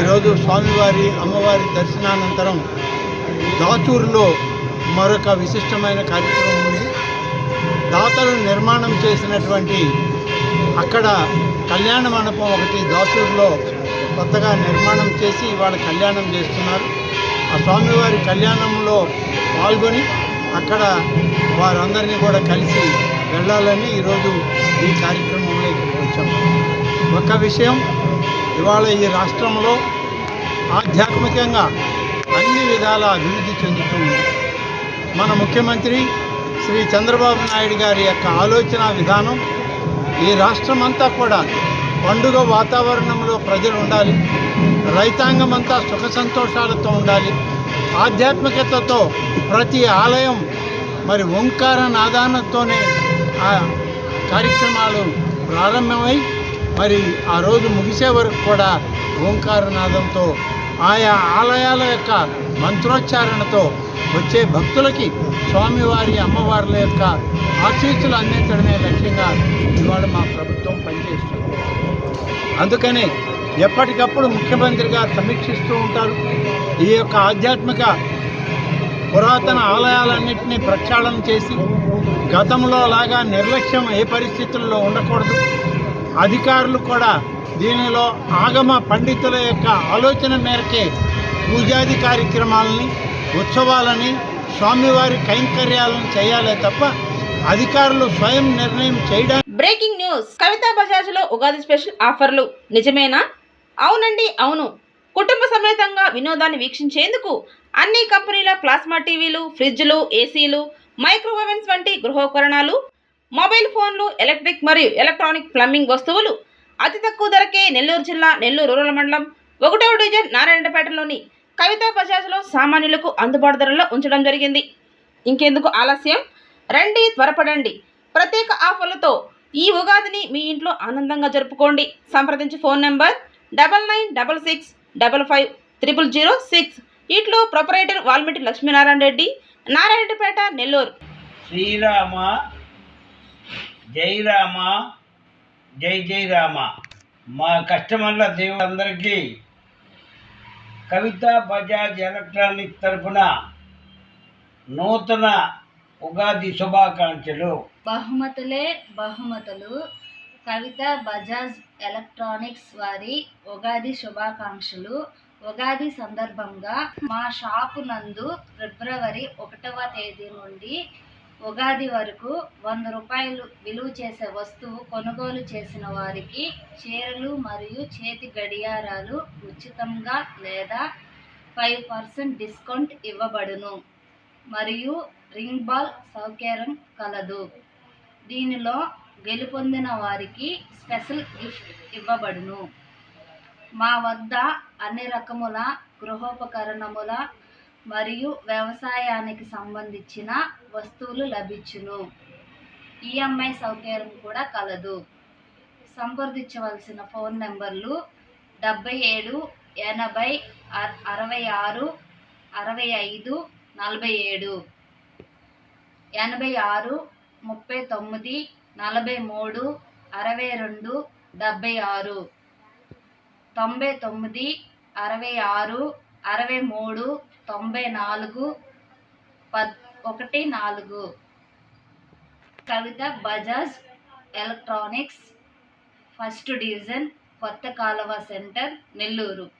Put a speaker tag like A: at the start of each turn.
A: ఈరోజు స్వామివారి అమ్మవారి దర్శనానంతరం దాచూరులో మరొక విశిష్టమైన కార్యక్రమం ఉంది. దాతలు నిర్మాణం చేసినటువంటి అక్కడ కళ్యాణ మండపం ఒకటి దాచూరులో కొత్తగా నిర్మాణం చేసి ఇవాళ కళ్యాణం చేస్తున్నారు. ఆ స్వామివారి కళ్యాణంలో పాల్గొని అక్కడ వారందరినీ కూడా కలిసి వెళ్ళాలని ఈరోజు ఈ కార్యక్రమంలో ఇక్కడికి వచ్చాము ఒక విషయం ఇవాళ ఈ రాష్ట్రంలో ఆధ్యాత్మికంగా అన్ని విధాల అభివృద్ధి చెందుతుంది మన ముఖ్యమంత్రి శ్రీ చంద్రబాబు నాయుడు గారి యొక్క ఆలోచన విధానం ఈ రాష్ట్రం అంతా కూడా పండుగ వాతావరణంలో ప్రజలు ఉండాలి రైతాంగం అంతా సుఖ సంతోషాలతో ఉండాలి ఆధ్యాత్మికతతో ప్రతి ఆలయం మరి ఓంకార నాదానంతోనే ఆ కార్యక్రమాలు ప్రారంభమై మరి ఆ రోజు ముగిసే వరకు కూడా ఓంకారనాదంతో ఆయా ఆలయాల యొక్క మంత్రోచ్చారణతో వచ్చే భక్తులకి స్వామివారి అమ్మవార్ల యొక్క ఆశీస్సులు అందించడమే లక్ష్యంగా ఇవాళ మా ప్రభుత్వం పనిచేస్తుంది. అందుకని ఎప్పటికప్పుడు ముఖ్యమంత్రిగా సమీక్షిస్తూ ఉంటారు. ఈ యొక్క ఆధ్యాత్మిక పురాతన ఆలయాలన్నింటినీ ప్రక్షాళన చేసి గతంలో లాగా నిర్లక్ష్యం ఏ పరిస్థితుల్లో ఉండకూడదు. అధికారులు కూడా దీనిలో ఆగమ పండితుల యొక్క ఆలోచన మేరకే పూజాది కార్యక్రమాలని ఉత్సవాలని స్వామివారి కైంకర్యాలను చేయాలే తప్ప అధికారులు స్వయం నిర్ణయం చేయడానికి
B: బ్రేకింగ్ న్యూస్. కవితా బజాజ్లో ఉగాది స్పెషల్ ఆఫర్లు. నిజమేనా? అవునండి అవును. కుటుంబ సమేతంగా వినోదాన్ని వీక్షించేందుకు అన్ని కంపెనీల ప్లాస్మా టీవీలు ఫ్రిడ్జ్లు ఏసీలు మైక్రోవేవెన్స్ వంటి గృహోపకరణాలు మొబైల్ ఫోన్లు ఎలక్ట్రిక్ మరియు ఎలక్ట్రానిక్ ప్లంబింగ్ వస్తువులు. అతి తక్కువ ధరకే నెల్లూరు జిల్లా నెల్లూరు రూరల్ మండలం ఒకటవ డివిజన్ నారాయణపేటలోని కవితా బజాజ్లో సామాన్యులకు అందుబాటు ధరలో ఉంచడం జరిగింది. ఇంకెందుకు ఆలస్యం? రండి త్వరపడండి. ప్రత్యేక ఆఫర్లతో ఈ ఉగాదిని మీ ఇంట్లో ఆనందంగా జరుపుకోండి. సంప్రదించి phone number double nine double six double five triple zero six. ఇట్లో ప్రొపరేటర్ వాల్మీటి లక్ష్మీనారాయణ రెడ్డి నారాయణపేట నెల్లూరు.
C: శ్రీరామ జై రామ జై జై రామ. మా కస్టమర్ల దేవులందరికీ కవిత బజాజ్ ఎలక్ట్రానిక్ తరపున నూతన ఉగాది శుభాకాంక్షలు.
D: బహుమతులే బహుమతులు. కవిత బజాజ్ ఎలక్ట్రానిక్స్ వారి ఉగాది శుభాకాంక్షలు. ఉగాది సందర్భంగా మా షాపు నందు ఫిబ్రవరి ఒకటవ తేదీ నుండి ఉగాది వరకు వంద రూపాయలు విలువ చేసే వస్తువు కొనుగోలు చేసిన వారికి చీరలు మరియు చేతి గడియారాలు ఉచితంగా లేదా ఫైవ్ పర్సెంట్ డిస్కౌంట్ ఇవ్వబడును. మరియు రింగ్ బాల్ సౌకర్యం కలదు. దీనిలో గెలుపొందిన వారికి స్పెషల్ గిఫ్ట్ ఇవ్వబడును. మా వద్ద అన్ని రకముల గృహోపకరణముల మరియు వ్యవసాయానికి సంబంధించిన వస్తువులు లభించును. ఈఎంఐ సౌకర్యం కూడా కలదు. సంప్రదించవలసిన ఫోన్ నెంబర్లు డెబ్బై ఏడు ఎనభై అరవై ఆరు అరవై ఐదు నలభై ఏడు. ఎనభై ఆరు ముప్పై తొమ్మిది నలభై మూడు అరవై రెండు డెబ్బై ఆరు. తొంభై తొమ్మిది అరవై ఆరు అరవై మూడు తొంభై నాలుగు పద్ ఒకటి నాలుగు. Kavitha Bajaj electronics first division కొత్త కాలువ సెంటర్ నెల్లూరు.